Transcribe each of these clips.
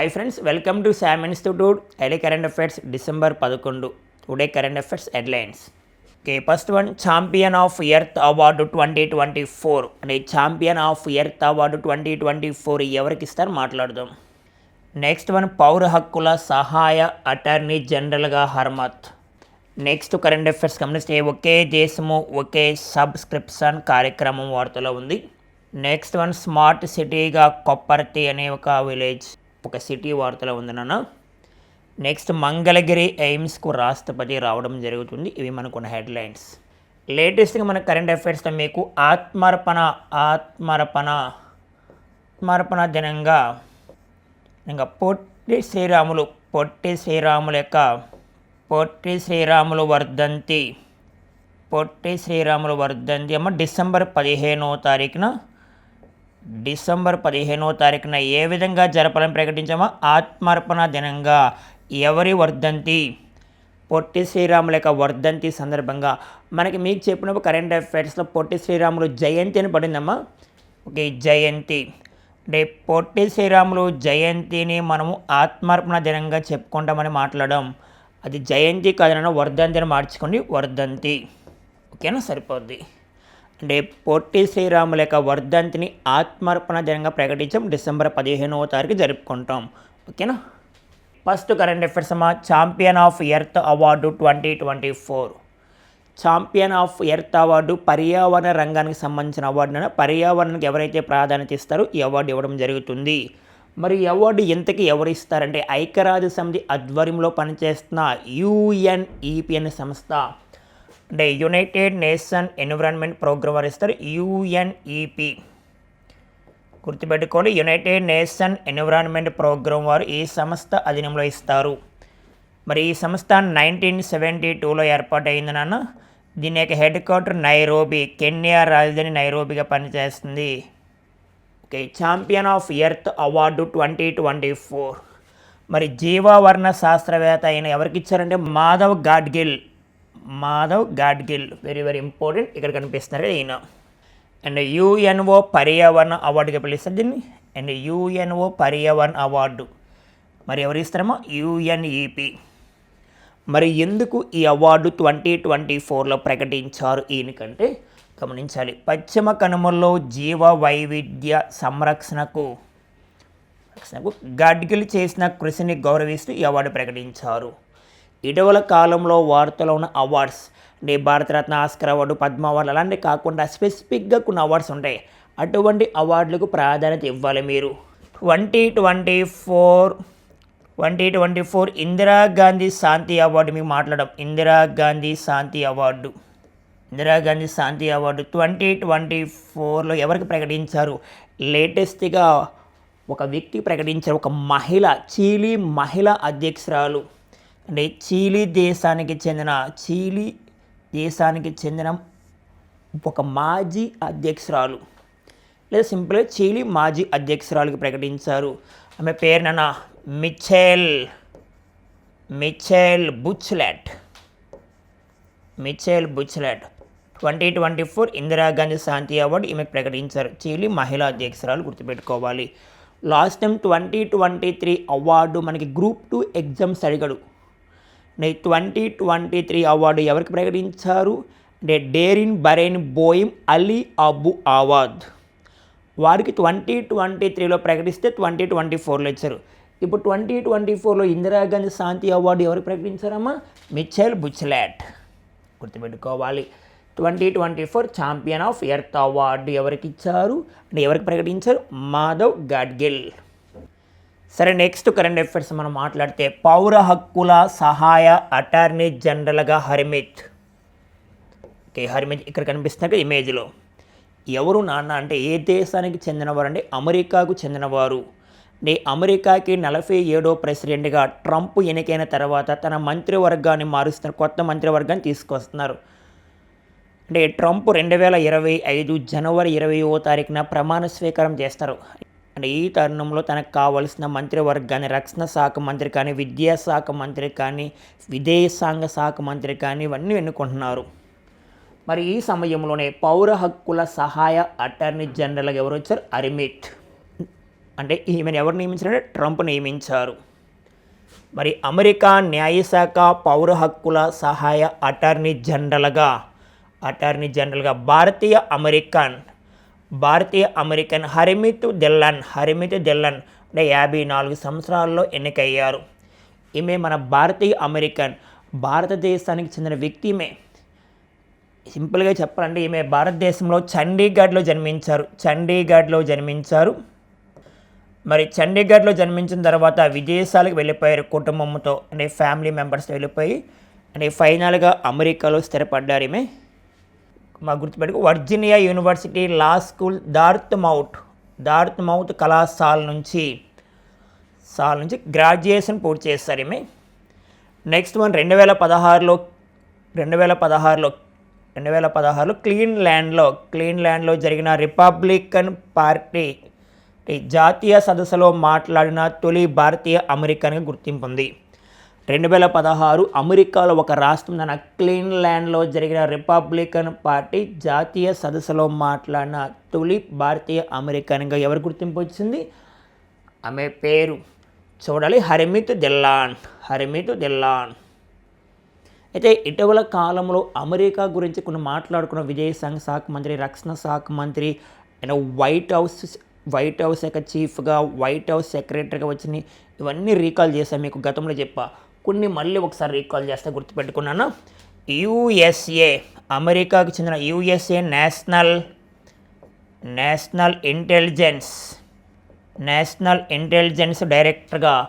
Hi friends welcome to Sam institute ఎడే current affairs December పదకొండు. Today current affairs headlines okay first one champion of earth award twenty twenty four అంటే champion of earth award twenty twenty four ఎవరికి ఇస్తారు మాట్లాడదాం. Next one పౌర హక్కుల సహాయ attorney జనరల్గా హర్మత్. Next current affairs గమనిస్తే ఒకే దేశము ఒకే సబ్స్క్రిప్షన్ కార్యక్రమం వార్తలో ఉంది. నెక్స్ట్ వన్ స్మార్ట్ సిటీగా కొప్పర్తి అనే ఒక విలేజ్ ఒక సిటీ వార్తలో ఉంది నెక్స్ట్ మంగళగిరి ఎయిమ్స్కు రాష్ట్రపతి రావడం జరుగుతుంది. ఇవి మనకున్న హెడ్లైన్స్. లేటెస్ట్గా మన కరెంట్ అఫైర్స్లో మీకు ఆత్మార్పణ ఆత్మార్పణ ఆత్మార్పణ దినంగా ఇంకా పొట్టి శ్రీరాములు పొట్టి శ్రీరాముల యొక్క పొట్టి శ్రీరాములు వర్ధంతి పొట్టి శ్రీరాములు వర్ధంతి అమ్మ డిసెంబర్ పదిహేనో తారీఖున డిసెంబర్ పదిహేనో తారీఖున ఏ విధంగా జరపాలని ప్రకటించామో ఆత్మార్పణ దినంగా ఎవరి వర్ధంతి? పొట్టి శ్రీరాముల యొక్క వర్ధంతి సందర్భంగా. మనకి మీకు చెప్పినప్పుడు కరెంట్ అఫైర్స్లో పొట్టి శ్రీరాములు జయంతి అని పడిందమ్మా. ఓకే జయంతి. అంటే పొట్టి శ్రీరాములు జయంతిని మనము ఆత్మార్పణ దినంగా చెప్పుకుంటామని మాట్లాడడం అది జయంతి కాదన వర్ధంతిని మార్చుకోండి వర్ధంతి. ఓకేనా? సరిపోద్ది. అంటే పొట్టి శ్రీరాముల యొక్క వర్ధంతిని ఆత్మార్పణ దినంగా ప్రకటించాం డిసెంబర్ పదిహేనవ తారీఖు జరుపుకుంటాం. ఓకేనా? ఫస్ట్ కరెంట్ అఫైర్స్ అమ్మా champion of earth award twenty twenty four. Champion of earth award పర్యావరణ రంగానికి సంబంధించిన అవార్డున పర్యావరణానికి ఎవరైతే ప్రాధాన్యత ఇస్తారో ఈ అవార్డు ఇవ్వడం జరుగుతుంది. మరి ఈ అవార్డు ఎంతకి ఎవరు ఇస్తారంటే ఐక్యరాజ్య సమితి ఆధ్వర్యంలో పనిచేస్తున్న యుఎన్ఈపి అనే సంస్థ. అంటే యునైటెడ్ నేషన్ ఎన్విరాన్మెంట్ ప్రోగ్రామ్ వారు ఇస్తారు యుఎన్ఈపి. గుర్తుపెట్టుకోండి యునైటెడ్ నేషన్ ఎన్విరాన్మెంట్ ప్రోగ్రామ్ వారు ఈ సంస్థ అధీనంలో ఇస్తారు. మరి ఈ సంస్థ నైన్టీన్ సెవెంటీ టూలో ఏర్పాటైంది నాన్న. దీని యొక్క హెడ్ క్వార్టర్ నైరోబి కెన్యా రాజధాని నైరోబిగా పనిచేస్తుంది. Okay champion of earth award twenty twenty four. మరి జీవావర్ణ శాస్త్రవేత్త అయిన ఎవరికి ఇచ్చారంటే Madhav Gadgil. Madhav Gadgil very very important ఇక్కడ కనిపిస్తున్నారు ఈయన. అండ్ యుఎన్ఓ పర్యావరణ అవార్డుగా పిలుస్తారు దీన్ని? అండ్ యుఎన్ఓ పర్యావరణ అవార్డు. మరి ఎవరు ఇస్తారమ్మా? యుఎన్ఈపి మరి ఎందుకు ఈ అవార్డు ట్వంటీ ట్వంటీ ఫోర్లో ప్రకటించారు ఈయనకంటే? గమనించాలి. పశ్చిమ కనుమల్లో జీవ వైవిధ్య సంరక్షణకు గాడ్గిల్ గడ్గిల్ చేసిన కృషిని గౌరవిస్తూ ఈ అవార్డు ప్రకటించారు. ఇటీవల కాలంలో వార్తలో ఉన్న అవార్డ్స్ అంటే Bharat Ratna Oscar award Padma award అలాంటివి కాకుండా స్పెసిఫిక్గా కొన్ని అవార్డ్స్ ఉంటాయి. అటువంటి అవార్డులకు ప్రాధాన్యత ఇవ్వాలి మీరు. Twenty twenty four twenty twenty four Indira Gandhi శాంతి అవార్డు మీకు మాట్లాడడం ఇందిరాగాంధీ శాంతి అవార్డు. ఇందిరాగాంధీ శాంతి అవార్డు ట్వంటీ ట్వంటీ ఫోర్లో ఎవరికి ప్రకటించారు? లేటెస్ట్గా ఒక వ్యక్తి ప్రకటించారు. ఒక మహిళ చీలీ మహిళ అధ్యక్షురాలు. అంటే చీలీ దేశానికి చెందిన చీలీ దేశానికి చెందిన ఒక మాజీ అధ్యక్షురాలు. లేదా సింపుల్గా చీలీ మాజీ అధ్యక్షురాలుగా ప్రకటించారు. ఆమె పేరున Michelle Michelle Bachelet. Michelle Bachelet. Twenty twenty four Indira Gandhi శాంతి అవార్డు ఈమె ప్రకటించారు. చీలి మహిళా అధ్యక్షురాలు గుర్తుపెట్టుకోవాలి. Last time twenty twenty three award మనకి గ్రూప్ టూ ఎగ్జామ్స్ అడిగాడు. ట్వంటీ ట్వంటీ త్రీ అవార్డు ఎవరికి ప్రకటించారు? అంటే డేరిన్ బరేన్ బోయిమ్ అలీ అబు ఆవాద్. వారికి ట్వంటీ ట్వంటీ త్రీలో ప్రకటిస్తే ట్వంటీ ట్వంటీ ఫోర్లో ఇచ్చారు. ఇప్పుడు ట్వంటీ ట్వంటీ ఫోర్లో ఇందిరాగాంధీ శాంతి అవార్డు ఎవరికి ప్రకటించారమ్మా? మిచెల్ బుచ్లాట్ గుర్తుపెట్టుకోవాలి. Twenty twenty four champion of earth award ఎవరికి ఇచ్చారు? అంటే ఎవరికి ప్రకటించారు? మాధవ్ గాడ్గిల్. సరే నెక్స్ట్ కరెంట్ అఫైర్స్ మనం మాట్లాడితే పౌర హక్కుల సహాయ అటార్నీ జనరల్గా హరిమిత్. ఓకే హరిమిత్ ఇక్కడ కనిపిస్తున్న ఇమేజ్లో ఎవరు నాన్న అంటే ఏ దేశానికి చెందినవారు అంటే అమెరికాకు చెందినవారు. అంటే అమెరికాకి నలభై ఏడో ప్రెసిడెంట్గా ట్రంప్ ఎన్నికైన తర్వాత తన మంత్రివర్గాన్ని మారుస్తున్న కొత్త మంత్రివర్గాన్ని తీసుకొస్తున్నారు. అంటే ట్రంప్ రెండు వేల ఇరవై ఐదు జనవరి ఇరవయో తారీఖున ప్రమాణ స్వీకారం చేస్తారు. అంటే ఈ తరుణంలో తనకు కావలసిన మంత్రివర్గాన్ని రక్షణ శాఖ మంత్రి కానీ విద్యాశాఖ మంత్రి కానీ విదేశాంగ శాఖ మంత్రి కానీ ఇవన్నీ ఎన్నుకుంటున్నారు. మరి ఈ సమయంలోనే పౌర హక్కుల సహాయ అటార్నీ జనరల్గా ఎవరు వచ్చారు? అరిమిట్. అంటే ఈమెను ఎవరు నియమించారంటే ట్రంప్ నియమించారు. మరి అమెరికా న్యాయశాఖ పౌర హక్కుల సహాయ అటార్నీ జనరల్గా అటార్నీ జనరల్గా భారతీయ అమెరికన్ భారతీయ అమెరికన్ హరిమిత్ దెల్లన్ హరిమిత్ దెల్లన్ అంటే యాభై నాలుగు సంవత్సరాల్లో ఎన్నికయ్యారు. ఈమె మన భారతీయ అమెరికన్ భారతదేశానికి చెందిన వ్యక్తి ఈమె. సింపుల్గా చెప్పాలంటే ఈమె భారతదేశంలో చండీగఢ్లో జన్మించారు. చండీగఢ్లో జన్మించారు. మరి చండీగఢ్లో జన్మించిన తర్వాత విదేశాలకు వెళ్ళిపోయారు కుటుంబంతో. అంటే ఫ్యామిలీ మెంబర్స్ వెళ్ళిపోయి అంటే ఫైనల్గా అమెరికాలో స్థిరపడ్డారు ఈమె. మా గుర్తుపెట్టుకు Virginia university law school Dartmouth Dartmouth కళాశాల నుంచి సాల్ నుంచి గ్రాడ్యుయేషన్ పూర్తి చేస్తారు ఈమె. నెక్స్ట్ వన్ రెండు వేల పదహారులో రెండు వేల పదహారులో రెండు వేల పదహారులో క్లీన్ ల్యాండ్లో క్లీన్ ల్యాండ్లో జరిగిన రిపబ్లికన్ పార్టీ జాతీయ సదస్సులో మాట్లాడిన తొలి భారతీయ అమెరికన్గా గుర్తింపు ఉంది. రెండు వేల పదహారు అమెరికాలో ఒక రాష్ట్రం తన క్లీన్ ల్యాండ్లో జరిగిన రిపబ్లికన్ పార్టీ జాతీయ సదస్సులో మాట్లాడిన తొలి భారతీయ అమెరికన్గా ఎవరు గుర్తింపు వచ్చింది? ఆమె పేరు చూడాలి. హరిమిత్ దిల్లాన్. హరిమిత్ దిల్లాన్. అయితే ఇటీవల కాలంలో అమెరికా గురించి కొన్ని మాట్లాడుకున్న విదేశాంగ శాఖ మంత్రి రక్షణ శాఖ మంత్రి and white house white house యొక్క చీఫ్గా వైట్ హౌస్ సెక్రటరీగా వచ్చినాయి ఇవన్నీ రీకాల్ చేశాను మీకు గతంలో చెప్పా. కొన్ని మళ్ళీ ఒకసారి రీకాల్ చేస్తే గుర్తుపెట్టుకున్నాను. యుఎస్ఏ అమెరికాకు చెందిన USA national national intelligence national intelligence డైరెక్టర్గా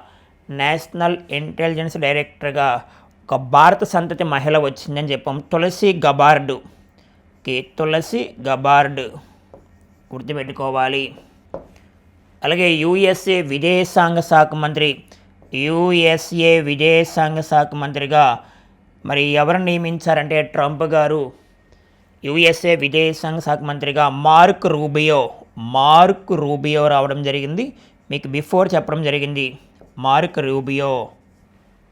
నేషనల్ ఇంటెలిజెన్స్ డైరెక్టర్గా ఒక భారత సంతతి మహిళ వచ్చిందని చెప్పాం. తులసి గబార్డు. కే తులసి గబార్డు. గుర్తుపెట్టుకోవాలి. అలాగే యుఎస్ఏ విదేశాంగ శాఖ మంత్రి యుఎస్ఏ విదేశాంగ శాఖ మంత్రిగా మరి ఎవరు నియమించారంటే ట్రంప్ గారు? యుఎస్ఏ విదేశాంగ శాఖ మంత్రిగా మార్క్ రూబియో. మార్క్ రూబియో రావడం జరిగింది. మీకు బిఫోర్ చెప్పడం జరిగింది. Mark Rubio.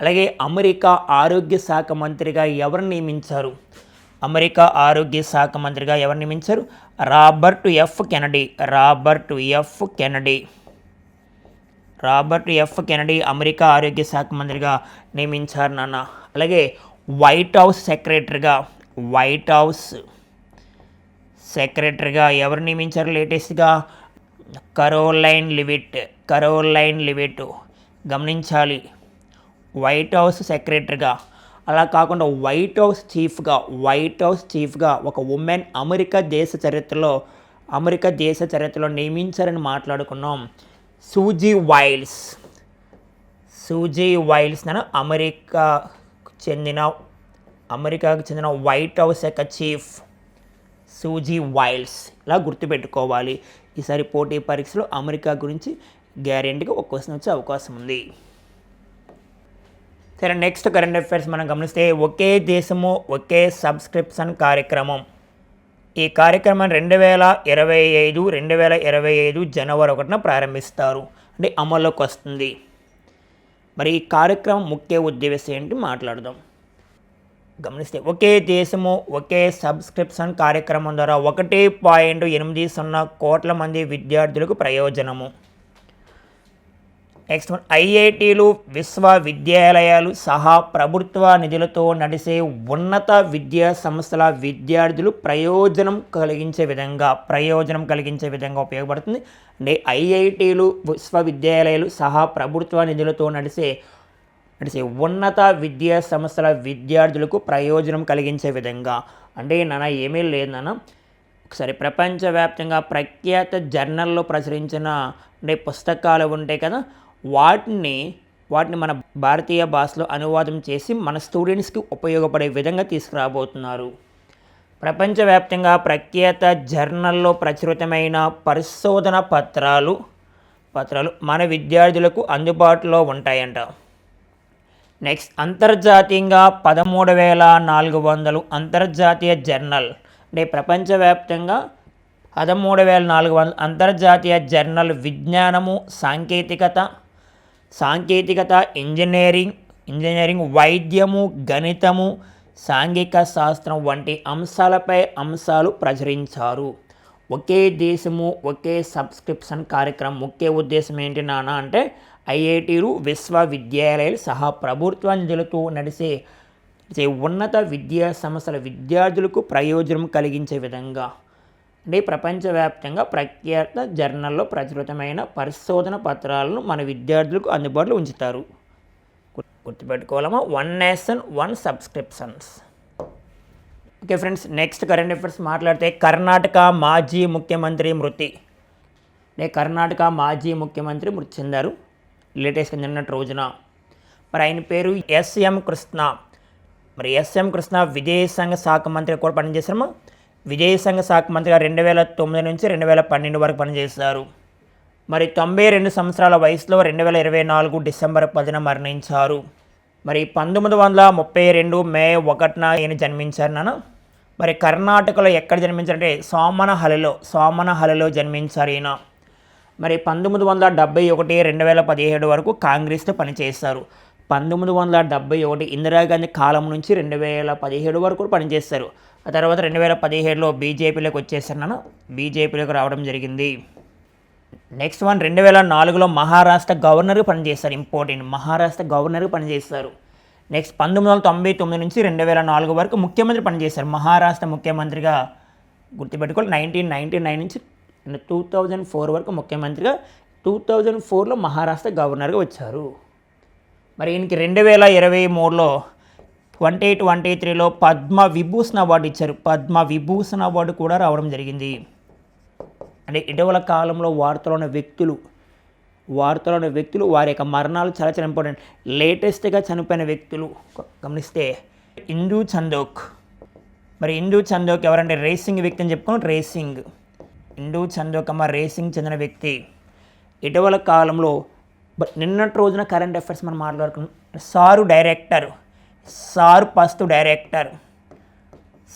అలాగే అమెరికా ఆరోగ్య శాఖ మంత్రిగా ఎవరు నియమించారు? అమెరికా ఆరోగ్య శాఖ మంత్రిగా ఎవరు నియమించారు? Robert F Kennedy. Robert F Kennedy. Robert F Kennedy America ఆరోగ్య శాఖ మంత్రిగా నియమించారు నాన్న. అలాగే వైట్ హౌస్ సెక్రటరీగా వైట్ హౌస్ సెక్రటరీగా ఎవరు నియమించారు లేటెస్ట్గా? కరోలైన్ లివిట్ కరోలైన్ లివిట్ గమనించాలి. వైట్ హౌస్ సెక్రటరీగా అలా కాకుండా వైట్ హౌస్ చీఫ్గా వైట్ హౌస్ చీఫ్గా ఒక ఉమెన్ అమెరికా దేశ చరిత్రలో అమెరికా దేశ చరిత్రలో నియమించారని మాట్లాడుకున్నాం. సూజీ వైల్స్. సూజీ వైల్స్ నన్ను అమెరికాకు చెందిన అమెరికాకు చెందిన వైట్ హౌస్ యొక్క చీఫ్ సూజీ వైల్స్ ఇలా గుర్తుపెట్టుకోవాలి. ఈసారి పోటీ పరీక్షలో అమెరికా గురించి గ్యారెంటీగా ఒక క్వశ్చన్ వచ్చే అవకాశం ఉంది. సరే నెక్స్ట్ కరెంట్ అఫైర్స్ మనం గమనిస్తే ఒకే దేశము ఒకే సబ్స్క్రిప్షన్ కార్యక్రమం. ఈ కార్యక్రమాన్ని రెండు వేల ఇరవై ఐదు రెండు వేల ఇరవై ఐదు జనవరి ఒకటిన ప్రారంభిస్తారు. అంటే అమల్లోకి వస్తుంది. మరి ఈ కార్యక్రమం ముఖ్య ఉద్దేశం ఏంటి మాట్లాడదాం. గమనిస్తే ఒకే దేశము ఒకే సబ్స్క్రిప్షన్ కార్యక్రమం ద్వారా ఒకటి పాయింట్ ఎనిమిది సున్నా కోట్ల మంది విద్యార్థులకు ప్రయోజనము. నెక్స్ట్ వన్ ఐఐటీలు విశ్వవిద్యాలయాలు సహా ప్రభుత్వ నిధులతో నడిసే ఉన్నత విద్యా సంస్థల విద్యార్థులు ప్రయోజనం కలిగించే విధంగా ప్రయోజనం కలిగించే విధంగా ఉపయోగపడుతుంది. అంటే ఐఐటీలు విశ్వవిద్యాలయాలు సహా ప్రభుత్వ నిధులతో నడిసే నడిసే ఉన్నత విద్యా సంస్థల విద్యార్థులకు ప్రయోజనం కలిగించే విధంగా. అంటే నాన్న ఏమీ లేదు నాన్న. ఒకసారి ప్రపంచవ్యాప్తంగా ప్రఖ్యాత జర్నల్లో ప్రచురించిన అంటే పుస్తకాలు ఉంటాయి కదా వాటిని వాటిని మన భారతీయ భాషలో అనువాదం చేసి మన స్టూడెంట్స్కి ఉపయోగపడే విధంగా తీసుకురాబోతున్నారు. ప్రపంచవ్యాప్తంగా ప్రఖ్యాత జర్నల్లో ప్రచురితమైన పరిశోధన పత్రాలు పత్రాలు మన విద్యార్థులకు అందుబాటులో ఉంటాయంట. నెక్స్ట్ అంతర్జాతీయంగా పదమూడు వేల నాలుగు వందలు అంతర్జాతీయ జర్నల్. అంటే ప్రపంచవ్యాప్తంగా పదమూడు వేల నాలుగు వందల అంతర్జాతీయ జర్నల్ విజ్ఞానము సాంకేతికత సాంకేతికత ఇంజనీరింగ్ ఇంజనీరింగ్ వైద్యము గణితము సాంఘిక శాస్త్రం వంటి అంశాలపై అంశాలు ప్రచురించారు. ఒకే దేశము ఒకే సబ్స్క్రిప్షన్ కార్యక్రమం ముఖ్య ఉద్దేశం ఏంటి నాన్న అంటే ఐఐటీలు విశ్వవిద్యాలయాలు సహా ప్రభుత్వ నిధులతో నడిసే నడిచే ఉన్నత విద్యా సంస్థల విద్యార్థులకు ప్రయోజనం కలిగించే విధంగా. అంటే ప్రపంచవ్యాప్తంగా ప్రఖ్యాత జర్నల్లో ప్రచురితమైన పరిశోధన పత్రాలను మన విద్యార్థులకు అందుబాటులో ఉంచుతారు. గుర్తుపెట్టుకోవాలమా గుర్తుపెట్టుకోవాలమ్మా. One nation one subscriptions okay friends next current affairs మాట్లాడితే కర్ణాటక మాజీ ముఖ్యమంత్రి మృతి. అంటే కర్ణాటక మాజీ ముఖ్యమంత్రి మృతి చెందారు. లేటెస్ట్గా నిన్నటి రోజున. మరి ఆయన పేరు ఎస్ఎం కృష్ణ. మరి ఎస్ఎం కృష్ణ విదేశాంగ శాఖ మంత్రి కూడా పనిచేశారమ్మా. విజయసంఘ శాఖ మంత్రిగా రెండు వేల తొమ్మిది నుంచి రెండు వేల పన్నెండు వరకు పనిచేశారు. మరి తొంభై రెండు సంవత్సరాల వయసులో రెండు వేల ఇరవై నాలుగు డిసెంబర్ పదిన మరణించారు. మరి పంతొమ్మిది వందల ముప్పై రెండు మే ఒకటిన ఈయన జన్మించారు నాన్న. మరి కర్ణాటకలో ఎక్కడ జన్మించారంటే సోమనహలిలో సోమనహలిలో జన్మించారు ఈయన. మరి పంతొమ్మిది వందల డెబ్బై ఒకటి రెండు వేల పదిహేడు వరకు కాంగ్రెస్తో పనిచేస్తారు పంతొమ్మిది వందల డెబ్బై ఒకటి ఇందిరాగాంధీ కాలం నుంచి రెండు వేల పదిహేడు వరకు కూడా పనిచేస్తారు ఆ తర్వాత రెండు వేల పదిహేడులో బీజేపీలోకి వచ్చేసన్నాను బీజేపీలోకి రావడం జరిగింది. నెక్స్ట్ వన్ రెండు వేల నాలుగులో మహారాష్ట్ర గవర్నర్గా పనిచేస్తారు ఇంపార్టెంట్ మహారాష్ట్ర గవర్నర్గా పనిచేస్తారు నెక్స్ట్ పంతొమ్మిది వందల తొంభై తొమ్మిది నుంచి రెండు వేల నాలుగు వరకు ముఖ్యమంత్రి పనిచేశారు. మహారాష్ట్ర ముఖ్యమంత్రిగా గుర్తుపెట్టుకోవాలి నైన్టీన్ నైన్టీ నైన్ నుంచి టూ థౌజండ్ ఫోర్ వరకు ముఖ్యమంత్రిగా టూ థౌజండ్ ఫోర్లో మహారాష్ట్ర గవర్నర్గా వచ్చారు. మరి ఈయనకి రెండు వేల ఇరవై మూడులో ట్వంటీ ట్వంటీ త్రీలో పద్మ విభూషణ అవార్డు ఇచ్చారు. పద్మ విభూషణ్ అవార్డు కూడా రావడం జరిగింది. అంటే ఇటీవల కాలంలో వార్తలో ఉన్న వ్యక్తులు వార్తలో ఉన్న వ్యక్తులు వారి యొక్క మరణాలు చాలా చాలా ఇంపార్టెంట్ లేటెస్ట్గా చనిపోయిన వ్యక్తులు గమనిస్తే ఇందూ చందోక్. మరి ఇందూ చందోక్ ఎవరంటే రేసింగ్ వ్యక్తి అని చెప్పుకోండి రేసింగ్. ఇందూ చందోక్ అమ్మ రేసింగ్ చెందిన వ్యక్తి. ఇటీవల కాలంలో నిన్నటి రోజున కరెంట్ అఫైర్స్ మనం మాట్లాడుకున్నాం. Sir director. Sir first director.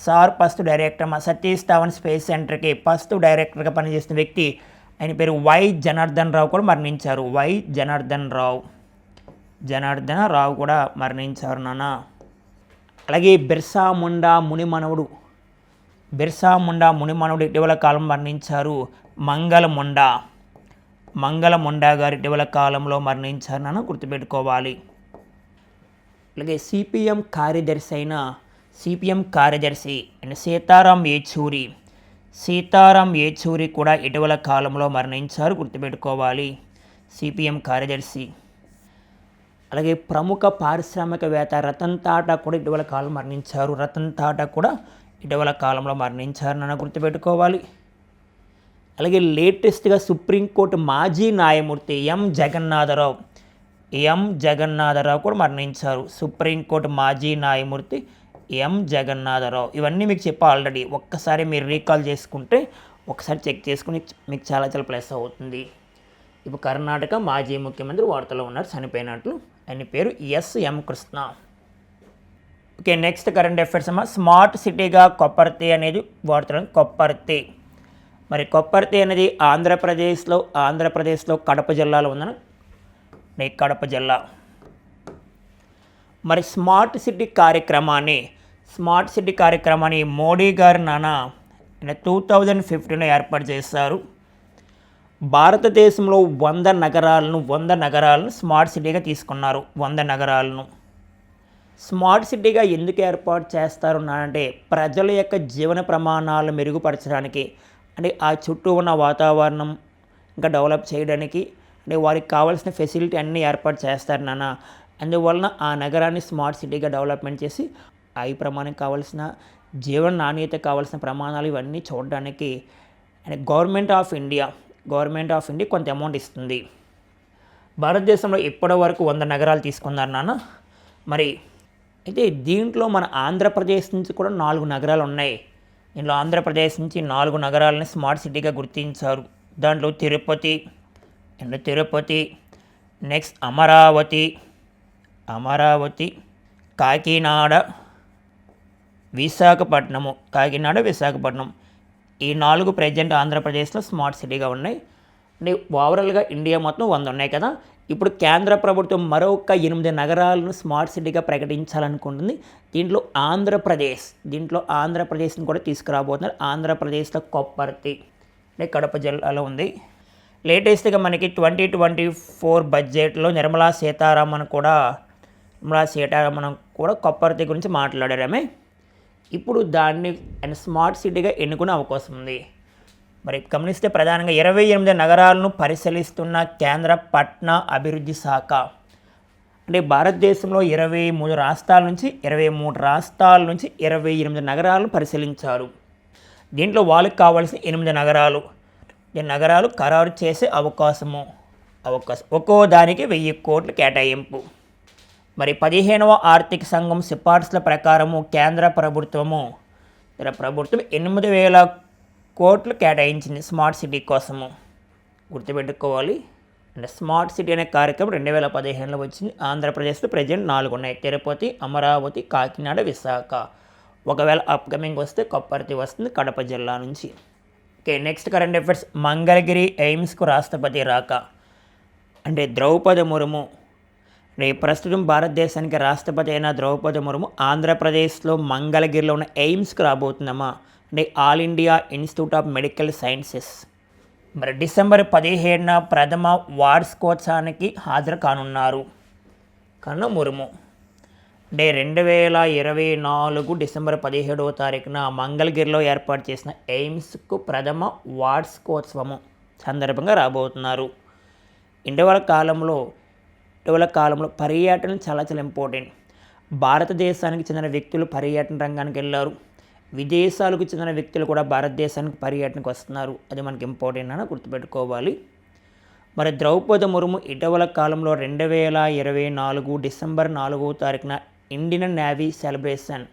Sir first director మా సతీష్ ధావన్ స్పేస్ సెంటర్కి ఫస్ట్ డైరెక్టర్గా పనిచేసిన వ్యక్తి ఆయన పేరు వై జనార్దన్ రావు కూడా మరణించారు. వై జనార్దన్ రావు. జనార్దన రావు కూడా మరణించారు నాన్న. అలాగే బిర్సా ముండా మునిమనవుడు. బిర్సా ముండా మునిమనవుడు ఇటీవల కాలం మరణించారు. మంగళ ముండా. మంగళ ముండా గారు ఇటీవల కాలంలో మరణించారు నాన్న గుర్తుపెట్టుకోవాలి. అలాగే సిపిఎం కార్యదర్శి అయిన సిపిఎం కార్యదర్శి అండ్ సీతారాం ఏచూరి సీతారాం ఏచూరి కూడా ఇటీవల కాలంలో మరణించారు గుర్తుపెట్టుకోవాలి. సిపిఎం కార్యదర్శి. అలాగే ప్రముఖ పారిశ్రామికవేత్త రతన్ టాటా కూడా ఇటీవల కాలం మరణించారు. రతన్ టాటా కూడా ఇటీవల కాలంలో మరణించారు నన్ను గుర్తుపెట్టుకోవాలి. అలాగే లేటెస్ట్గా సుప్రీంకోర్టు మాజీ న్యాయమూర్తి ఎం జగన్నాథరావు ఎం జగన్నాథరావు కూడా మరణించారు. సుప్రీంకోర్టు మాజీ న్యాయమూర్తి ఎం జగన్నాథరావు. ఇవన్నీ మీకు చెప్పా ఆల్రెడీ. ఒక్కసారి మీరు రీకాల్ చేసుకుంటే ఒకసారి చెక్ చేసుకుని మీకు చాలా చాలా ప్లస్ అవుతుంది. ఇప్పుడు కర్ణాటక మాజీ ముఖ్యమంత్రి వార్తలో ఉన్నారు. చనిపోయినట్లు. ఆయన పేరు SM Krishna. Okay next current affairs అమ్మ. స్మార్ట్ సిటీగా కొప్పర్తి అనేది వార్తలు కొప్పర్తి. మరి కొప్పర్తి అనేది ఆంధ్రప్రదేశ్లో ఆంధ్రప్రదేశ్లో కడప జిల్లాలో ఉందని నీ కడప జిల్లా. మరి స్మార్ట్ సిటీ కార్యక్రమాన్ని స్మార్ట్ సిటీ కార్యక్రమాన్ని మోడీ గారు నాన్న టూ థౌజండ్ ఫిఫ్టీన్లో ఏర్పాటు చేశారు. భారతదేశంలో వంద నగరాలను వంద నగరాలను స్మార్ట్ సిటీగా తీసుకున్నారు. వంద నగరాలను. స్మార్ట్ సిటీగా ఎందుకు ఏర్పాటు చేస్తారు అంటే ప్రజల యొక్క జీవన ప్రమాణాలు మెరుగుపరచడానికి అంటే ఆ చుట్టూ ఉన్న వాతావరణం ఇంకా డెవలప్ చేయడానికి అంటే వారికి కావాల్సిన ఫెసిలిటీ అన్నీ ఏర్పాటు చేస్తారు నాన్న. అందువలన ఆ నగరాన్ని స్మార్ట్ సిటీగా డెవలప్మెంట్ చేసి ఐ ప్రమాణం కావాల్సిన జీవన నాణ్యత కావాల్సిన ప్రమాణాలు ఇవన్నీ చూడడానికి government of India government of India కొంత అమౌంట్ ఇస్తుంది. భారతదేశంలో ఇప్పటి వరకు వంద నగరాలు తీసుకున్నారు నాన్న. మరి అయితే దీంట్లో మన ఆంధ్రప్రదేశ్ నుంచి కూడా నాలుగు నగరాలు ఉన్నాయి. దీంట్లో ఆంధ్రప్రదేశ్ నుంచి నాలుగు నగరాలని స్మార్ట్ సిటీగా గుర్తించారు. దాంట్లో తిరుపతి అండ్ తిరుపతి నెక్స్ట్ అమరావతి అమరావతి కాకినాడ విశాఖపట్నము కాకినాడ విశాఖపట్నం. ఈ నాలుగు ప్రజెంట్ ఆంధ్రప్రదేశ్లో స్మార్ట్ సిటీగా ఉన్నాయి. అంటే ఓవరాల్గా ఇండియా మొత్తం వంద ఉన్నాయి కదా. ఇప్పుడు కేంద్ర ప్రభుత్వం మరొక ఎనిమిది నగరాలను స్మార్ట్ సిటీగా ప్రకటించాలనుకుంటుంది. దీంట్లో ఆంధ్రప్రదేశ్ దీంట్లో ఆంధ్రప్రదేశ్ని కూడా తీసుకురాబోతున్నారు. ఆంధ్రప్రదేశ్లో కొప్పర్తి అంటే కడప జిల్లాలో ఉంది. లేటెస్ట్గా మనకి ట్వంటీ ట్వంటీ ఫోర్ బడ్జెట్లో నిర్మలా సీతారామన్ కూడా నిర్మలా సీతారామన్ కూడా కొప్పర్తి గురించి మాట్లాడారమే. ఇప్పుడు దాన్ని స్మార్ట్ సిటీగా ఎన్నుకునే అవకాశం ఉంది. మరి గమనిస్తే ప్రధానంగా ఇరవై ఎనిమిది నగరాలను పరిశీలిస్తున్న కేంద్ర పట్న అభివృద్ధి శాఖ. అంటే భారతదేశంలో ఇరవై మూడు రాష్ట్రాల నుంచి ఇరవై మూడు రాష్ట్రాల నుంచి ఇరవై ఎనిమిది నగరాలను పరిశీలించారు. దీంట్లో వాళ్ళకి కావాల్సిన ఎనిమిది నగరాలు ఈ నగరాలు ఖరారు చేసే అవకాశము. అవకాశం ఒక్కో దానికి వెయ్యి కోట్లు కేటాయింపు. మరి పదిహేనవ ఆర్థిక సంఘం సిఫార్సుల ప్రకారము కేంద్ర ప్రభుత్వము ప్రభుత్వం ఎనిమిది వేల కోట్లు కేటాయించింది స్మార్ట్ సిటీ కోసము. గుర్తుపెట్టుకోవాలి అంటే స్మార్ట్ సిటీ అనే కార్యక్రమం రెండు వేల పదిహేనులో వచ్చింది. ఆంధ్రప్రదేశ్లో ప్రజెంట్ నాలుగు ఉన్నాయి. తిరుపతి అమరావతి కాకినాడ విశాఖ. ఒకవేళ అప్కమింగ్ వస్తే కొప్పర్తి వస్తుంది కడప జిల్లా నుంచి. Okay next current affairs Mangalagiri ఎయిమ్స్కు రాష్ట్రపతి రాక. అంటే ద్రౌపది ముర్ము. అంటే ప్రస్తుతం భారతదేశానికి రాష్ట్రపతి అయిన ద్రౌపది ముర్ము ఆంధ్రప్రదేశ్లో మంగళగిరిలో ఉన్న ఎయిమ్స్కి రాబోతుందమ్మా అంటే all India institute of medical sciences. మరి డిసెంబర్ పదిహేడున ప్రథమ వార్షికోత్సవానికి హాజరు కానున్నారు. కన్న మురుము. అంటే రెండు వేల ఇరవై నాలుగు డిసెంబర్ పదిహేడవ తారీఖున మంగళగిరిలో ఏర్పాటు చేసిన ఎయిమ్స్కు ప్రథమ వార్షికోత్సవము సందర్భంగా రాబోతున్నారు. ఇటీవల కాలంలో ఇటీవల కాలంలో పర్యటన చాలా చాలా ఇంపార్టెంట్ భారతదేశానికి చెందిన వ్యక్తులు పర్యటన రంగానికి వెళ్ళారు. విదేశాలకు చెందిన వ్యక్తులు కూడా భారతదేశానికి పర్యటనకు వస్తున్నారు. అది మనకి ఇంపార్టెంట్ అని గుర్తుపెట్టుకోవాలి. మరి ద్రౌపది ముర్ము ఇటీవల కాలంలో రెండు వేల ఇరవై నాలుగు డిసెంబర్ నాలుగో తారీఖున ఇండియన్ నేవీ సెలబ్రేషన్.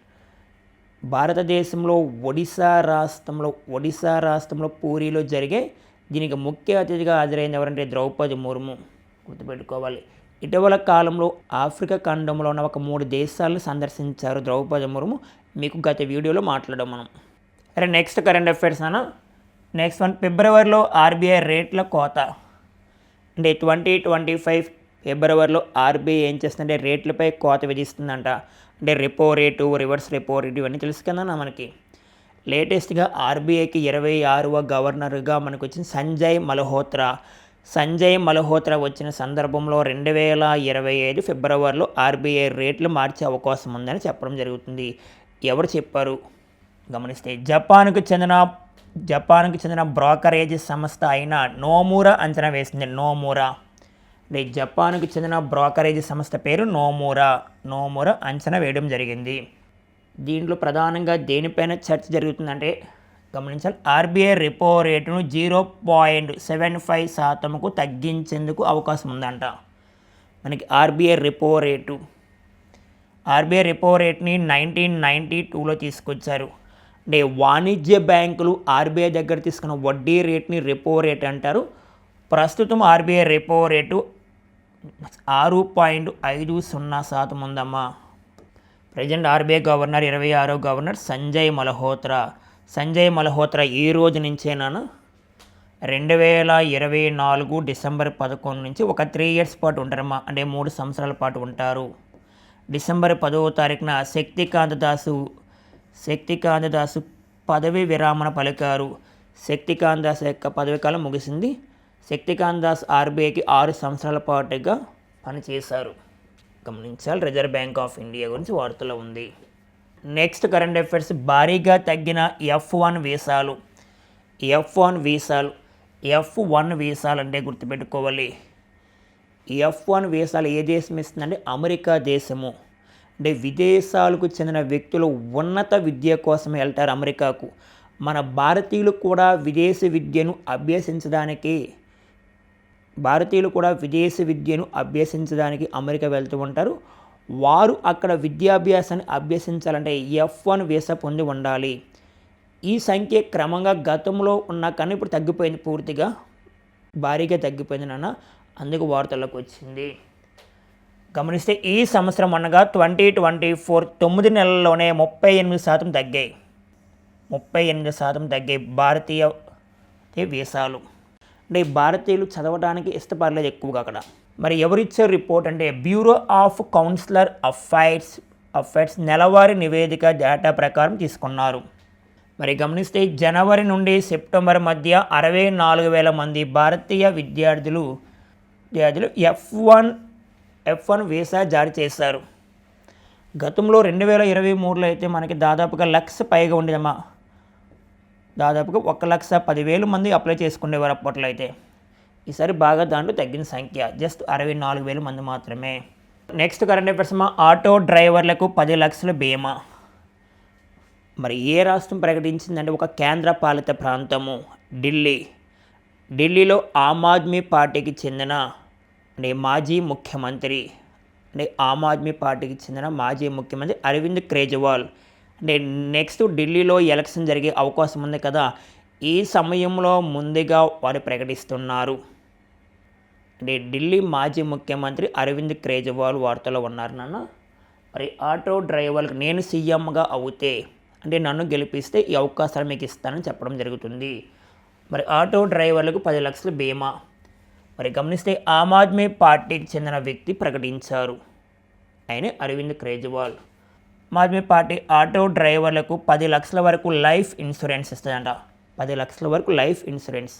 భారతదేశంలో ఒడిశా రాష్ట్రంలో ఒడిశా రాష్ట్రంలో పూరిలో జరిగే దీనికి ముఖ్య అతిథిగా హాజరైంది ఎవరంటే ద్రౌపది ముర్ము. గుర్తుపెట్టుకోవాలి. ఇటీవల కాలంలో ఆఫ్రికా ఖండంలో ఉన్న ఒక మూడు దేశాలను సందర్శించారు ద్రౌపది ముర్ము. మీకు గత వీడియోలో మాట్లాడాం మనం. అరే నెక్స్ట్ కరెంట్ అఫైర్స్ అన్న. నెక్స్ట్ వన్ ఫిబ్రవరిలో ఆర్బీఐ రేట్ల కోత. అంటే ట్వంటీ ట్వంటీ ఫైవ్ ఫిబ్రవరిలో ఆర్బీఐ ఏం చేస్తుందంటే రేట్లపై కోత విధిస్తుందంట. అంటే repo rate reverse repo rate ఇవన్నీ తెలుసు కదా మనకి. లేటెస్ట్గా ఆర్బీఐకి ఇరవై ఆరవ గవర్నర్గా మనకు వచ్చిన సంజయ్ మల్హోత్రా. సంజయ్ మల్హోత్రా వచ్చిన సందర్భంలో రెండు వేల ఇరవై ఐదు ఫిబ్రవరిలో ఆర్బీఐ రేట్లు మార్చే అవకాశం ఉందని చెప్పడం జరుగుతుంది. ఎవరు చెప్పారు? గమనిస్తే జపాన్కు చెందిన జపాన్కు చెందిన బ్రోకరేజ్ సంస్థ అయిన నోమూరా అంచనా వేసింది. నోమూరా. ది జపాన్కు చెందిన బ్రోకరేజ్ సంస్థ పేరు నోమూరా. నోమూరా అంచనా వేయడం జరిగింది. దీంట్లో ప్రధానంగా దేనిపైన చర్చ జరుగుతుందంటే గమనించాలి. ఆర్బీఐ రిపో రేటును జీరో పాయింట్ సెవెన్ ఫైవ్ శాతంకు తగ్గించేందుకు అవకాశం ఉందంట. మనకి RBI repo rate. RBI repo రేట్ని nineteen ninety టూలో తీసుకొచ్చారు. అంటే వాణిజ్య బ్యాంకులు ఆర్బీఐ దగ్గర తీసుకున్న వడ్డీ రేట్ని రిపో రేట్ అంటారు. ప్రస్తుతం ఆర్బీఐ రిపో రేటు ఆరు పాయింట్ ఐదు సున్నా శాతం ఉందమ్మా. ప్రజెంట్ ఆర్బీఐ గవర్నర్ ఇరవై ఆరో గవర్నర్ సంజయ్ మల్హోత్రా. సంజయ్ మల్హోత్రా ఈ రోజు నుంచేనాను రెండు వేల ఇరవై నాలుగు డిసెంబర్ పదకొండు నుంచి ఒక త్రీ ఇయర్స్ పాటు ఉంటారమ్మా. అంటే మూడు సంవత్సరాల పాటు ఉంటారు. డిసెంబర్ పదవ తారీఖున శక్తికాంత దాసు శక్తికాంత దాసు పదవి విరామణ పలికారు. శక్తికాంత దాస్ యొక్క పదవి కాలం ముగిసింది. శక్తికాంత్ దాస్ ఆర్బీఐకి ఆరు సంవత్సరాల పాటుగా పనిచేశారు. గమనించాలి రిజర్వ్ బ్యాంక్ ఆఫ్ ఇండియా గురించి వార్తలో ఉంది. నెక్స్ట్ కరెంట్ అఫైర్స్ భారీగా తగ్గిన ఎఫ్ వన్ వీసాలు. ఎఫ్ వన్ వీసాలు ఎఫ్ వన్ వీసాలు అంటే గుర్తుపెట్టుకోవాలి. ఎఫ్ వన్ వీసాలు ఏ దేశం ఇస్తుందంటే అమెరికా దేశము. అంటే విదేశాలకు చెందిన వ్యక్తులు ఉన్నత విద్య కోసం వెళ్తారు అమెరికాకు. మన భారతీయులు కూడా విదేశీ విద్యను అభ్యసించడానికి భారతీయులు కూడా విదేశీ విద్యను అభ్యసించడానికి అమెరికా వెళ్తూ ఉంటారు. వారు అక్కడ విద్యాభ్యాసాన్ని అభ్యసించాలంటే ఎఫ్ వన్ వీసా పొంది ఉండాలి. ఈ సంఖ్య క్రమంగా గతంలో ఉన్న కానీ ఇప్పుడు తగ్గిపోయింది పూర్తిగా. భారీగా తగ్గిపోయింది నాన్న. అందుకు వార్తల్లోకి వచ్చింది. గమనిస్తే ఈ సంవత్సరం అనగా ట్వంటీ ట్వంటీ ఫోర్ తొమ్మిది నెలల్లోనే ముప్పై ఎనిమిది శాతం తగ్గాయి. ముప్పై ఎనిమిది శాతం తగ్గాయి భారతీయ వీసాలు. అంటే భారతీయులు చదవడానికి ఇష్టపడలేదు ఎక్కువగా అక్కడ. మరి ఎవరిచ్చారు రిపోర్ట్ అంటే bureau of consular affairs affairs నెలవారీ నివేదిక డేటా ప్రకారం తీసుకున్నారు. మరి గమనిస్తే జనవరి నుండి సెప్టెంబర్ మధ్య అరవై నాలుగు వేల మంది భారతీయ విద్యార్థులు విద్యార్థులు F one F one visa జారీ చేశారు. గతంలో రెండు వేల ఇరవై మూడులో అయితే మనకి దాదాపుగా లక్ష పైగా ఉండేదమ్మా. దాదాపుగా ఒక లక్ష పదివేలు మంది అప్లై చేసుకునేవారు అప్పట్లో అయితే ఈసారి బాగా దాంట్లో తగ్గిన సంఖ్య జస్ట్ అరవై నాలుగు వేల మంది మాత్రమే. నెక్స్ట్ కరెంట్ అఫేర్స్ మా ఆటో డ్రైవర్లకు పది లక్షల బీమా. మరి ఏ రాష్ట్రం ప్రకటించిందంటే ఒక కేంద్ర పాలిత ప్రాంతము ఢిల్లీ. ఢిల్లీలో ఆమ్ ఆద్మీ పార్టీకి చెందిన అంటే మాజీ ముఖ్యమంత్రి అంటే ఆమ్ ఆద్మీ పార్టీకి చెందిన మాజీ ముఖ్యమంత్రి అరవింద్ కేజ్రీవాల్ నెక్స్ట్ ఢిల్లీలో ఎలక్షన్ జరిగే అవకాశం ఉంది కదా ఈ సమయంలో ముందుగా వారు ప్రకటిస్తున్నారు. అంటే ఢిల్లీ మాజీ ముఖ్యమంత్రి అరవింద్ కేజ్రీవాల్ వార్తలో ఉన్నారు నాన్న. మరి ఆటో డ్రైవర్లకు నేను సీఎంగా అవుతే అంటే నన్ను గెలిపిస్తే ఈ అవకాశాలు మీకు ఇస్తానని చెప్పడం జరుగుతుంది. మరి ఆటో డ్రైవర్లకు పది లక్షల బీమా. మరి గమనిస్తే ఆమ్ ఆద్మీ పార్టీకి చెందిన వ్యక్తి ప్రకటించారు. ఆయన అరవింద్ కేజ్రీవాల్. ఆమ్ పార్టీ ఆటో డ్రైవర్లకు పది లక్షల వరకు లైఫ్ ఇన్సూరెన్స్ ఇస్తుందంట. పది లక్షల వరకు లైఫ్ ఇన్సూరెన్స్.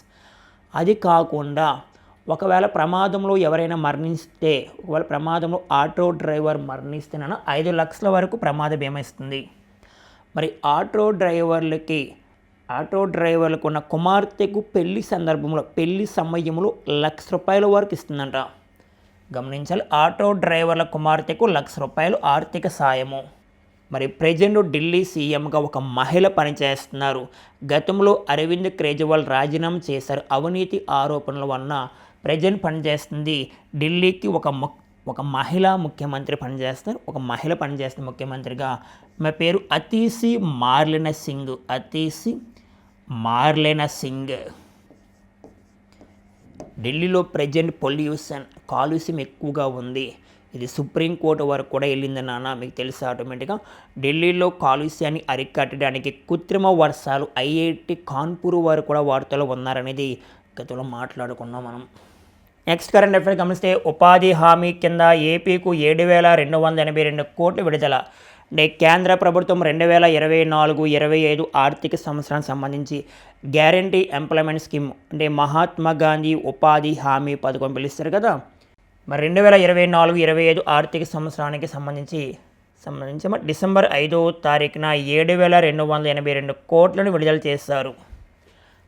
అది కాకుండా ఒకవేళ ప్రమాదంలో ఎవరైనా మరణిస్తే ఒకవేళ ప్రమాదంలో ఆటో డ్రైవర్ మరణిస్తేనన్నా ఐదు లక్షల వరకు ప్రమాద బీమా ఇస్తుంది. మరి ఆటో డ్రైవర్లకి ఆటో డ్రైవర్లకు ఉన్న కుమార్తెకు పెళ్ళి సందర్భంలో పెళ్ళి సమయంలో లక్ష రూపాయల వరకు ఇస్తుందంట. గమనించాలి ఆటో డ్రైవర్ల కుమార్తెకు లక్ష రూపాయలు ఆర్థిక సాయము. మరి ప్రజెంట్ ఢిల్లీ సీఎంగా ఒక మహిళ పనిచేస్తున్నారు. గతంలో అరవింద్ కేజ్రీవాల్ రాజీనామా చేశారు. అవినీతి ఆరోపణల వలన ప్రజెంట్ పనిచేస్తుంది. ఢిల్లీకి ఒక ము ఒక మహిళా ముఖ్యమంత్రి పనిచేస్తారు ఒక మహిళ పనిచేస్తుంది ముఖ్యమంత్రిగా మా పేరు అతీసి మార్లిన సింగ్. అతీసి మార్లిన సింగ్. ఢిల్లీలో ప్రజెంట్ పొల్యూషన్ కాలుష్యం ఎక్కువగా ఉంది. ఇది సుప్రీంకోర్టు వరకు కూడా వెళ్ళింది నాన్న మీకు తెలుసు ఆటోమేటిక్గా? ఢిల్లీలో కాలుష్యాన్ని అరికట్టడానికి కృత్రిమ వర్షాలు ఐఐటి కాన్పూర్ వారు కూడా వార్తలు ఉన్నారనేది గతంలో మాట్లాడుకున్నాం మనం. నెక్స్ట్ కరెంట్ అఫైర్ గమనిస్తే ఉపాధి హామీ కింద ఏపీకు ఏడు వేల రెండు వందల ఎనభై రెండు కోట్లు విడుదల. అంటే కేంద్ర ప్రభుత్వం రెండు వేల ఇరవై నాలుగు ఇరవై ఐదు ఆర్థిక సంవత్సరానికి సంబంధించి గ్యారంటీ ఎంప్లాయ్మెంట్ స్కీమ్ అంటే మహాత్మా గాంధీ ఉపాధి హామీ పథకం పిలుస్తారు కదా? మరి రెండు వేల ఇరవై నాలుగు ఇరవై ఐదు ఆర్థిక సంవత్సరానికి సంబంధించి సంబంధించి మరి డిసెంబర్ ఐదో తారీఖున ఏడు వేల రెండు వందల ఎనభై రెండు కోట్లను విడుదల చేశారు.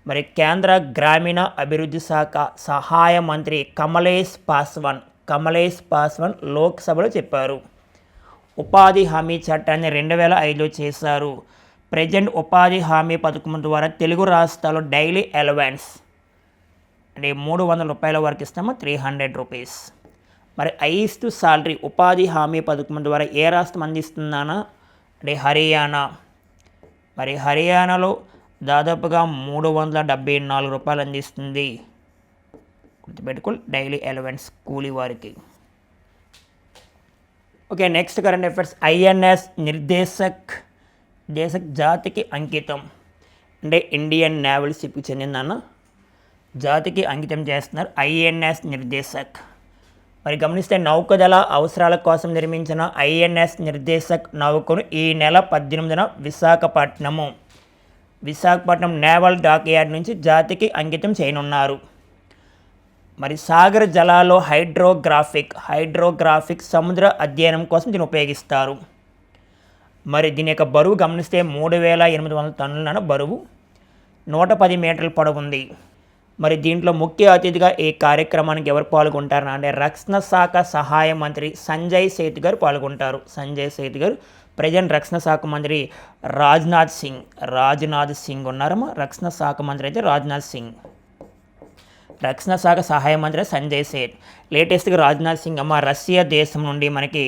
మరి కేంద్ర గ్రామీణ అభివృద్ధి శాఖ సహాయ మంత్రి కమలేష్ పాస్వాన్ కమలేష్ పాస్వాన్ లోక్సభలో చెప్పారు. ఉపాధి హామీ చట్టాన్ని రెండు వేల ఐదులో చేశారు. ప్రజెంట్ ఉపాధి హామీ పథకం ద్వారా తెలుగు రాష్ట్రాల్లో డైలీ అలవెన్స్ అంటే మూడు వందల రూపాయల వరకు ఇస్తాము? Three hundred rupees. మరి ఐస్టు సాలరీ ఉపాధి హామీ పథకం ద్వారా ఏ రాష్ట్రం అందిస్తుందానా అంటే హర్యానా. మరి హర్యానాలో దాదాపుగా మూడు వందల డెబ్బై నాలుగు రూపాయలు అందిస్తుంది. గుర్తుపెట్టుకోండి డైలీ ఎలవెన్స్ కూలీ వారికి. Okay next current affairs. INS Nirdeshak దేశక్ జాతికి అంకితం. అంటే ఇండియన్ నేవల్ షిప్కి చెందిందన్న జాతికి అంకితం చేస్తున్నారు ఐఎన్ఎస్ నిర్దేశక్. మరి గమనిస్తే నౌకదళ అవసరాల కోసం నిర్మించిన ఐఎన్ఎస్ నిర్దేశక్ నౌకను ఈ నెల పద్దెనిమిదిన Visakhapatnam. Visakhapatnam naval dockyard నుంచి జాతికి అంకితం చేయనున్నారు. మరి సాగర జలాల్లో హైడ్రోగ్రాఫిక్ హైడ్రోగ్రాఫిక్ సముద్ర అధ్యయనం కోసం దీన్ని ఉపయోగిస్తారు. మరి దీని యొక్క బరువు గమనిస్తే మూడు వేల ఎనిమిది వందల టన్నులన బరువు నూట పది మీటర్ల పొడవు ఉంది. మరి దీంట్లో ముఖ్య అతిథిగా ఈ కార్యక్రమానికి ఎవరు పాల్గొంటారు అంటే రక్షణ శాఖ సహాయ మంత్రి సంజయ్ సేత్ గారు పాల్గొంటారు. సంజయ్ సేత్ గారు ప్రజెంట్ రక్షణ శాఖ మంత్రి రాజ్నాథ్ సింగ్ రాజ్నాథ్ సింగ్ ఉన్నారమ్మా రక్షణ శాఖ మంత్రి అయితే రాజ్నాథ్ సింగ్. రక్షణ శాఖ సహాయ మంత్రి సంజయ్ సేత్. లేటెస్ట్గా రాజ్నాథ్ సింగ్ అమ్మ రష్యా దేశం నుండి మనకి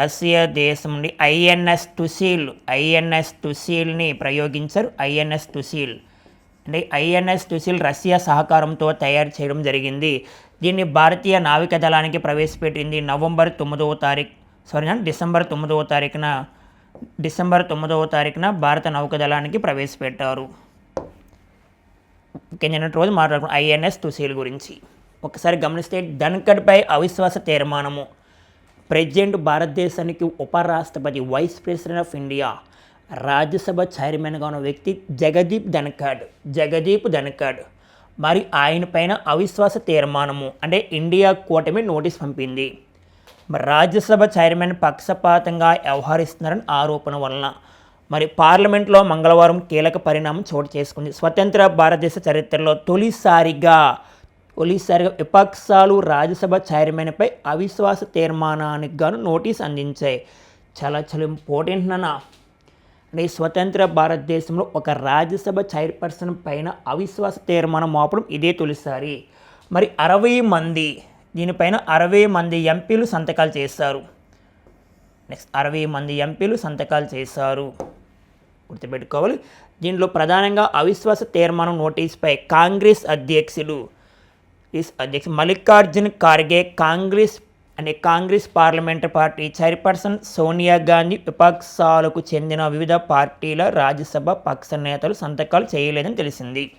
రష్యా దేశం నుండి ఐఎన్ఎస్ టుసీల్ ఐఎన్ఎస్ టుసీల్ని ప్రయోగించారు. ఐఎన్ఎస్ టుసీల్. అంటే ఐఎన్ఎస్ సుశీల్ రష్యా సహకారంతో తయారు చేయడం జరిగింది. దీన్ని భారతీయ నావిక దళానికి ప్రవేశపెట్టింది నవంబర్ తొమ్మిదవ తారీఖు సారీ డిసెంబర్ తొమ్మిదవ తారీఖున డిసెంబర్ తొమ్మిదవ తారీఖున భారత నౌకదళానికి ప్రవేశపెట్టారు. కింద రోజు మాట్లాడుకున్నాం ఐఎన్ఎస్ తుసీల్ గురించి. ఒకసారి గమనిస్తే ధన్కడ్పై అవిశ్వాస తీర్మానము. ప్రెసిడెంట్ భారతదేశానికి ఉపరాష్ట్రపతి vice president of India Rajya Sabha చైర్మన్గా ఉన్న వ్యక్తి జగదీప్ ధనఖడ్. జగదీప్ ధనఖడ్. మరి ఆయన పైన అవిశ్వాస తీర్మానము అంటే ఇండియా కూటమి నోటీస్ పంపింది. మరి రాజ్యసభ చైర్మన్ పక్షపాతంగా వ్యవహరిస్తున్నారని ఆరోపణ వలన మరి పార్లమెంట్లో మంగళవారం కీలక పరిణామం చోటు చేసుకుంది. స్వతంత్ర భారతదేశ చరిత్రలో తొలిసారిగా తొలిసారిగా విపక్షాలు రాజ్యసభ చైర్మన్పై అవిశ్వాస తీర్మానానికి గాను నోటీస్ అందించాయి. చాలా చాలా ఇంపార్టెంట్ నాన్న అంటే ఈ స్వతంత్ర భారతదేశంలో ఒక రాజ్యసభ చైర్పర్సన్ పైన అవిశ్వాస తీర్మానం మోపడం ఇదే తొలిసారి. మరి అరవై మంది దీనిపైన అరవై మంది ఎంపీలు సంతకాలు చేస్తారు నెక్స్ట్ అరవై మంది ఎంపీలు సంతకాలు చేశారు. గుర్తుపెట్టుకోవాలి దీంట్లో ప్రధానంగా అవిశ్వాస తీర్మానం నోటీస్పై కాంగ్రెస్ అధ్యక్షులు ఈస్ అధ్యక్షుడు మల్లికార్జున్ ఖార్గే కాంగ్రెస్ అనే Congress parliamentary party chairperson Sonia Gandhi విపక్షాలకు చెందిన వివిధ పార్టీల రాజ్యసభ పక్ష నేతలు సంతకాలు చేయలేదని తెలిసింది.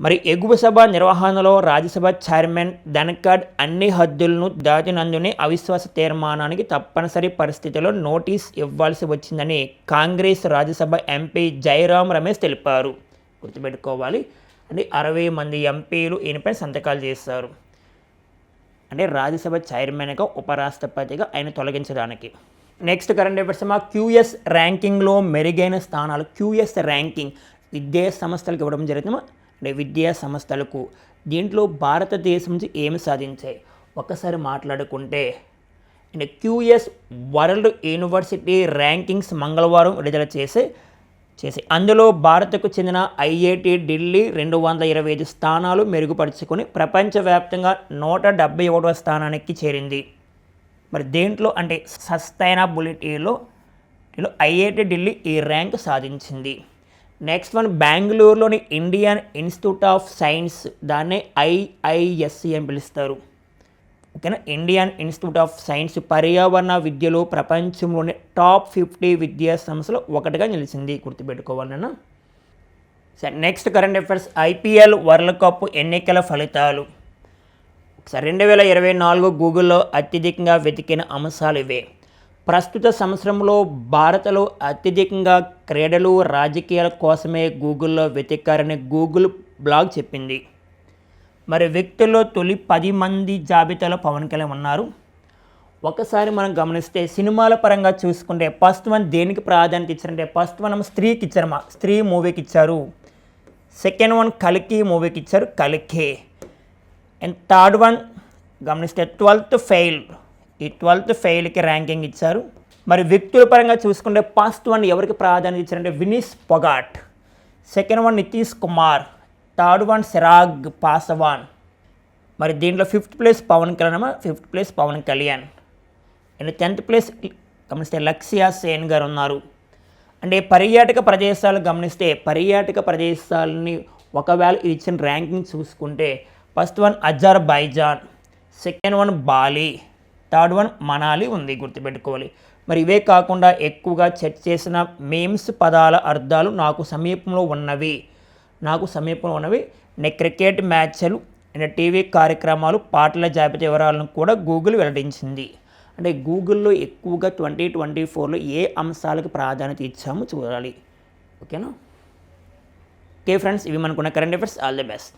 మరి ఎగువ సభ నిర్వహణలో రాజ్యసభ చైర్మన్ ధనఖడ్ అన్ని హద్దులను దాటినందునే అవిశ్వాస తీర్మానానికి తప్పనిసరి పరిస్థితిలో నోటీస్ ఇవ్వాల్సి వచ్చిందని కాంగ్రెస్ రాజ్యసభ ఎంపీ జయరాం రమేష్ తెలిపారు. గుర్తుపెట్టుకోవాలి. అంటే అరవై మంది ఎంపీలు ఈయనపై సంతకాలు చేశారు. అంటే రాజ్యసభ చైర్మన్గా ఉపరాష్ట్రపతిగా ఆయన తొలగించడానికి. నెక్స్ట్ కరెంట్ అఫేర్స్ మా క్యూఎస్ ర్యాంకింగ్లో మెరుగైన స్థానాలు క్యూఎస్ ర్యాంకింగ్ విద్యా సంస్థలకు ఇవ్వడం జరుగుతుంది అంటే విద్యా సంస్థలకు దీంట్లో భారతదేశం నుంచి ఏమి సాధించాయి? ఒకసారి మాట్లాడుకుంటే అంటే క్యూఎస్ వరల్డ్ యూనివర్సిటీ ర్యాంకింగ్స్ మంగళవారం విడుదల చేసే చేసి. అందులో భారత్కు చెందిన ఐఐటి ఢిల్లీ రెండు వందల ఇరవై ఐదు స్థానాలు మెరుగుపరుచుకొని ప్రపంచవ్యాప్తంగా నూట డెబ్బై ఒకటవ స్థానానికి చేరింది. మరి దేంట్లో అంటే సస్టైనబిలిటీలో ఐఐటి ఢిల్లీ ఈ ర్యాంక్ సాధించింది. నెక్స్ట్ వన్ బెంగళూరులోని ఇండియన్ ఇన్స్టిట్యూట్ ఆఫ్ సైన్స్ దాన్నే ఐఐఎస్సి అని పిలుస్తారు. ఓకేనా? ఇండియన్ ఇన్స్టిట్యూట్ ఆఫ్ సైన్స్ పర్యావరణ విద్యలో ప్రపంచంలోని టాప్ ఫిఫ్టీ విద్యా సంస్థలు ఒకటిగా నిలిచింది. గుర్తుపెట్టుకోవాలన్నా సరే next current affairs. IPL world cup ఎన్నికల ఫలితాలు. సరే రెండు వేల ఇరవై నాలుగు గూగుల్లో అత్యధికంగా వెతికిన అంశాలు ఇవే. ప్రస్తుత సంవత్సరంలో భారత్లో అత్యధికంగా క్రీడలు రాజకీయాల కోసమే గూగుల్లో వెతికారని గూగుల్ బ్లాగ్ చెప్పింది. మరి వ్యక్తుల్లో తొలి పది మంది జాబితాలో పవన్ కళ్యాణ్ ఉన్నారు. ఒకసారి మనం గమనిస్తే సినిమాల పరంగా చూసుకుంటే ఫస్ట్ వన్ దేనికి ప్రాధాన్యత ఇచ్చారంటే ఫస్ట్ వన్ స్త్రీకి ఇచ్చారమ్మా స్త్రీ మూవీకి ఇచ్చారు. సెకండ్ వన్ కలికి మూవీకి ఇచ్చారు కలికే. అండ్ థర్డ్ వన్ గమనిస్తే ట్వెల్త్ ఫెయిల్. ఈ ట్వెల్త్ ఫెయిల్కి ర్యాంకింగ్ ఇచ్చారు. మరి వ్యక్తుల పరంగా చూసుకుంటే ఫస్ట్ వన్ ఎవరికి ప్రాధాన్యత ఇచ్చారంటే Vinesh Phogat. Second one Nitish Kumar. Third one Chirag Paswan. మరి దీంట్లో fifth place Pawan Kalyan fifth place Pawan Kalyan. And tenth place గమనిస్తే లక్ష్యా సేన్ గారు ఉన్నారు. అంటే పర్యాటక ప్రదేశాలు గమనిస్తే పర్యాటక ప్రదేశాలని ఒకవేళ ఇచ్చిన ర్యాంకింగ్ చూసుకుంటే first one Azerbaijan second one Bali third one Manali ఉంది గుర్తుపెట్టుకోవాలి. మరి ఇవే కాకుండా ఎక్కువగా చర్చ చేసిన మేమ్స్ పదాల అర్థాలు నాకు సమీపంలో ఉన్నవి. నాకు సమీపంలో ఉన్నవి. నే క్రికెట్ మ్యాచ్లు అండ్ టీవీ కార్యక్రమాలు పాటల జాబితా వివరాలను కూడా గూగుల్ వెల్లడించింది. అంటే గూగుల్లో ఎక్కువగా ట్వంటీ ట్వంటీ ఫోర్లో ఏ అంశాలకు ప్రాధాన్యత ఇచ్చామో చూడాలి. ఓకేనా? ఓకే ఫ్రెండ్స్ ఇవి మనకున్న current affairs all the best